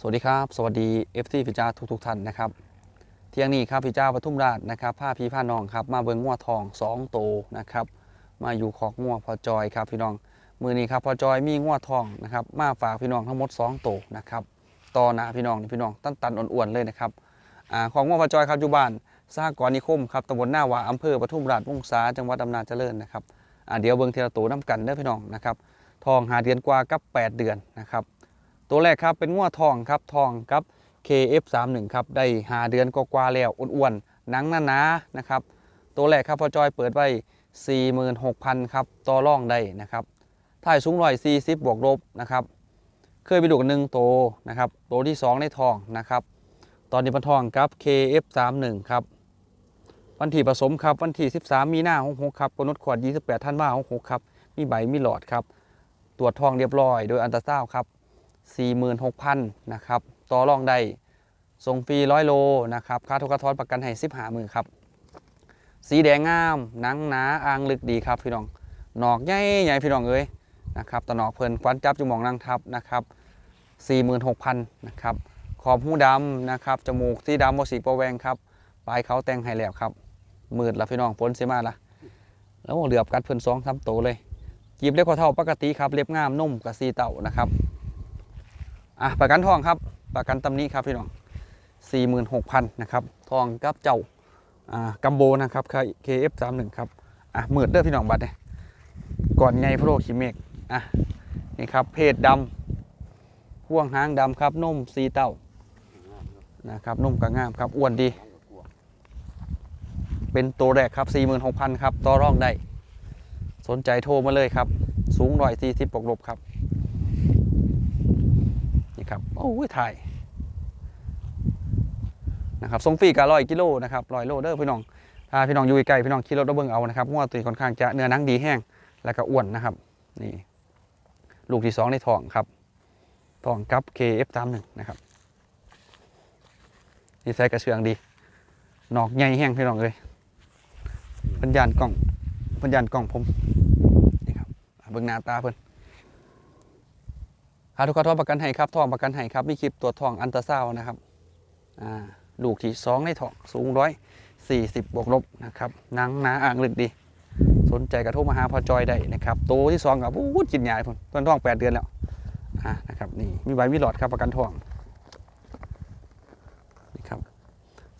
สวัสดีครับ สวัสดี FC พิจาทุกทุกท่านนะครับเที่ยงนี้ครับพิจาปทุมราชนะครับผ้าพีผ้านองครับมาเบิงงัวทอง2โตวนะครับมาอยู่ขอกงัวพอจอยครับพี่น้องมือนี้ครับพอจอยมีงัวทองนะครับมาฝากพี่น้องทั้งหมด2โตวนะครับต่อหนาพี่น้องนี่พี่น้องตั้นตันอ้วนๆเลยนะครับอ่าของงัวพอจอยครับอยู่บ้านสหกรณ์นิคมครับตำบลหน้าวาอำเภอปทุมราชวงศาจังหวัดอำนาจเจริญนะครับอ่าเดี๋ยวเบิงเทีละตัวน้ำกันเด้อพี่น้องนะครับทองหาเดือนกว่ากับ 8 เดือนนะครับ ตัวแรกครับเป็นงัวทองครับทองครับ KF31 ครับได้หาเดือนกว่าๆแล้วอ้วนๆหนังหนาๆนะครับ ตัวแรกครับพอจอยเปิดไว้ 46,000 ครับต่อร่องได้นะครับถ่ายสูงร้อย40บวกลบนะครับ เคยไปดูกันหนึ่งโตวนะครับตัวที่ 2 ในทองนะครับ ตอนนี้เป็นทองครับ KF31 ครับวันที่ผสมครับวันที่ 13 มีหน้า66ครับกำหนดขวด28ท่านว่า66ครับ มีใบมีหลอดครับ ตรวจทองเรียบร้อย โดยอันตราซาวครับ 46,000นะครับต่อรองได้ส่งฟรีร้อยโลนะครับค่าทุกกระทอนประกันให้15มือครับ สีแดงงามหนังหนาอ่างลึกดีครับพี่น้องหนอกใหญ่ใหญ่พี่น้องเอ้ยนะครับตะหนอกเพลินควันจับจุมองนางทับนะครับ46,000นะครับขอบหูดำนะครับจมูกสีดำโมสีปรแวงครับปลายเขาแต่งให้แล้วครับมืดละพี่น้องพ้นเสียมาละแล้วเหลือบกัดเพิ่นสองสามโตเลยจีบเล็กกว่าเท่าปกติครับเล็บงามนุ่มกับสีเต่านะครับ อะประกันทองครับ ประกันตำนี้ครับพี่น้อง46,000นะครับทองกับเจ้าอ่ากัมโบนะครับ KF31 ครับอะหมื่นเด้อพี่น้องบัตรเนี่ยก่อนไงพโลคิเมกอะนี่ครับเพศดำพ่วงหางดำครับนุ่มสีเต้านะครับนุ่มกระงามครับอ้วนดี เป็นตัวแรกครับ 46,000 ครับ ต่อรองได้ สนใจโทรมาเลยครับ สูงร้อยสี่สิบปกลบครับ ครับโอ้ยถ่ายนะครับส่งฟรีกับร้อยกิโลนะครับร้อยโลเด้อพี่น้องถ้าพี่น้องอยู่ใกลพี่น้องขี่รถระเบิงเอานะครับง้อตัวค่อนข้างจะเนื้อนังดีแห้งแล้วก็อ้วนนะครับนี่ลูกที่สองในท้องครับท้องกับ KF31 นะครับนี่ใส่กระเชืองดีหนอกใหญ่แห้งพี่น้องเลยพันยานกล่องพันยานกล่องผมนี่ครับเบิ่งหน้าตาเพิ่อน ค่าทุกข์ทอประกันให้ครับทองประกันให้ครับมีคลิปตรวทองอันตราซาวน์นะครับลูกที่สองในทองสูงร้อยสี่สิบบวกลบนะครับนังหนาอ่างลึกดี สนใจกระทุมาหาพอจอยได้นะครับโตที่สองกับอู้จินใหญ่พุ่นต้นทองแปดเดือนแล้วอ่านะครับนี่มีใบมีหลอดครับประกันทองนี่ครับ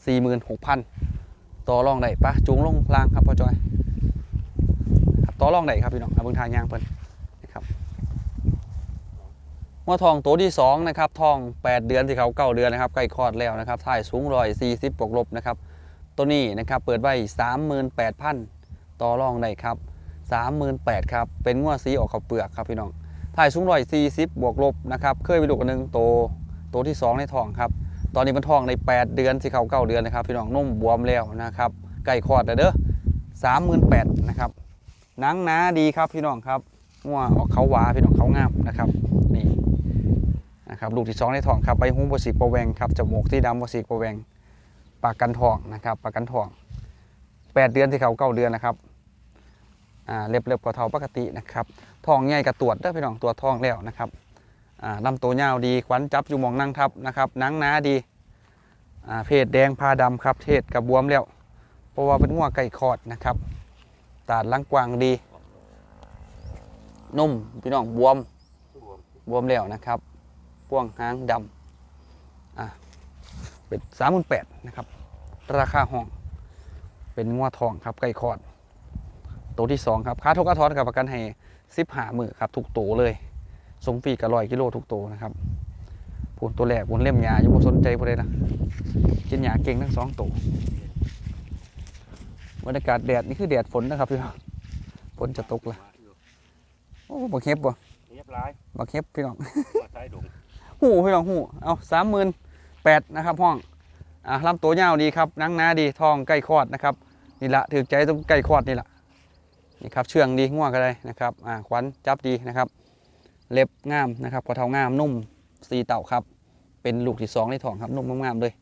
สี่หมื่นหกพันต่อรองได้ปะจูงลงล่างครับพอจอยครับต่อรองได้ครับพี่น้องเอาเบิ่งทางยางเพิ่น ว่าทองตัวที่2นะครับทอง 8 เดือนที่เขาเก้าเดือนนะครับใกล้คลอดแล้วนะครับถ่ายสูงร้อยสี่สิบบวกลบนะครับตัวนี้นะครับเปิดไว้38,000ต่อรองได้ครับ38,000ครับเป็นงวดสีออกข้าวเปลือกครับพี่น้องถ่ายสูงร้อยสี่สิบบวกลบนะครับเคยไปดูกันหนึ่งโตตัวที่ 2 ในทองครับตอนนี้มันทองใน 8 เดือนที่เขาเก้าเดือนนะครับพี่น้องนุ่มบวมแล้วนะครับใกล้คลอดแล้วเด้อ38,000นะครับหนังหนาดีครับพี่น้องครับงัวออกเขาหวาพี่น้องเขางามนะครับนี่ นะครับลูกที่สองในทองครับใบหูบสีโปรแวงครับจมูกที่ดำบสีโปรแวงปากกันทองนะครับปากกันทองแปดเดือนที่เขาเก้าเดือนนะครับอ่าเล็บเล็บกว่าเท่าปกตินะครับทองใหญ่กับตรวจได้พี่น้องตัวทองแล้วนะครับอ่าลำตัวยาวดีขวัญจับอยู่มองนั่งทับนะครับนังหนาดีอ่าเพศแดงพาดำครับเทศกับบวมแล้วเพราะว่าเป็นงัวไก่คอดนะครับตาดลังกวางดี นุ่มพี่น้องบวมบวมแล้วนะครับ พ่วงหางดำอะเป็นสามหมื่นแปดนะครับ ราคาห้อง เป็นงัวทองครับไก่คอด ตัวที่สองครับค่าทุกกระทอนกับประกันให้สิบหามือครับทุกตัวเลยส่งฟรีกับร้อยกิโลทุกตัวนะครับพูนตัวแรกพูนเล่มยาอยู่บ่สนใจพอเลยนะกินยาเก่งทั้งสองตัวบรรยากาศแดดนี่คือแดดฝนนะครับพี่น้องฝนจะตกละโอ้บักเฮ็บบ่เรียบร้อยบักเฮ็บพี่น้องมาใช้ดุง หูพี่น้องหูเอาสามหมื่นแปดนะครับห้องอ่าลำตัวยาวดีครับนังหนาดีทองใกล้คอดนะครับนี่ละถือใจตรงใกล้คอดนี่ละนี่ครับเชื่องดีง่วงก็ได้นะครับอ่าขวัญจับดีนะครับเล็บงามนะครับกระเทางามนุ่มสีเต่าครับ เป็นลูกที่สองในทองครับนุ่มงามๆเลย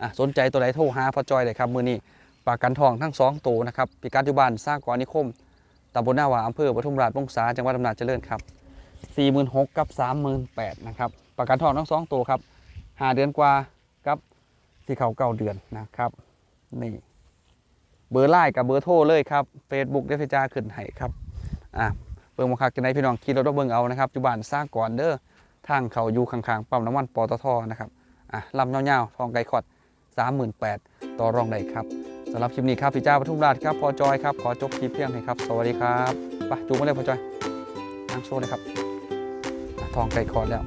อะสนใจตัวไหนโทรหาพ่อจอยเลยครับมือนี้ปากกันทองทั้งสองตัวนะครับพิกัดอยู่บ้านสร้างกวานิคมตำบลหน้าวาอำเภอปทุมราชวงศาจังหวัดอำนาจเจริญครับ46,000กับ38,000นะครับ ประกันทองทั้งสองตัวครับหาเดือนกว่ากับที่เขาเก้าเดือนนะครับนี่เบอร์ไลน์กับเบอร์โทรเลยครับ Facebook เดฟจ้าขึ้นให้ครับอะเบิ่งมาคักจะได้พี่น้องขี่รถมาเบิ่งเอานะครับอยู่บ้านสร้างก่อนเด้อทางเขาอยู่ข้างๆปั๊มน้ำมันปตทนะครับอะลำยาๆทองไก่ขอด38,000ต่อรองได้ครับสำหรับคลิปนี้ครับพี่จ้าปทุมราชครับพอจอยครับขอจบคลิปเพียงเท่านี้ครับสวัสดีครับไปจูงมาเลยพอจอยนั่งโชว์เลยครับ ทองไก่ขอดแล้ว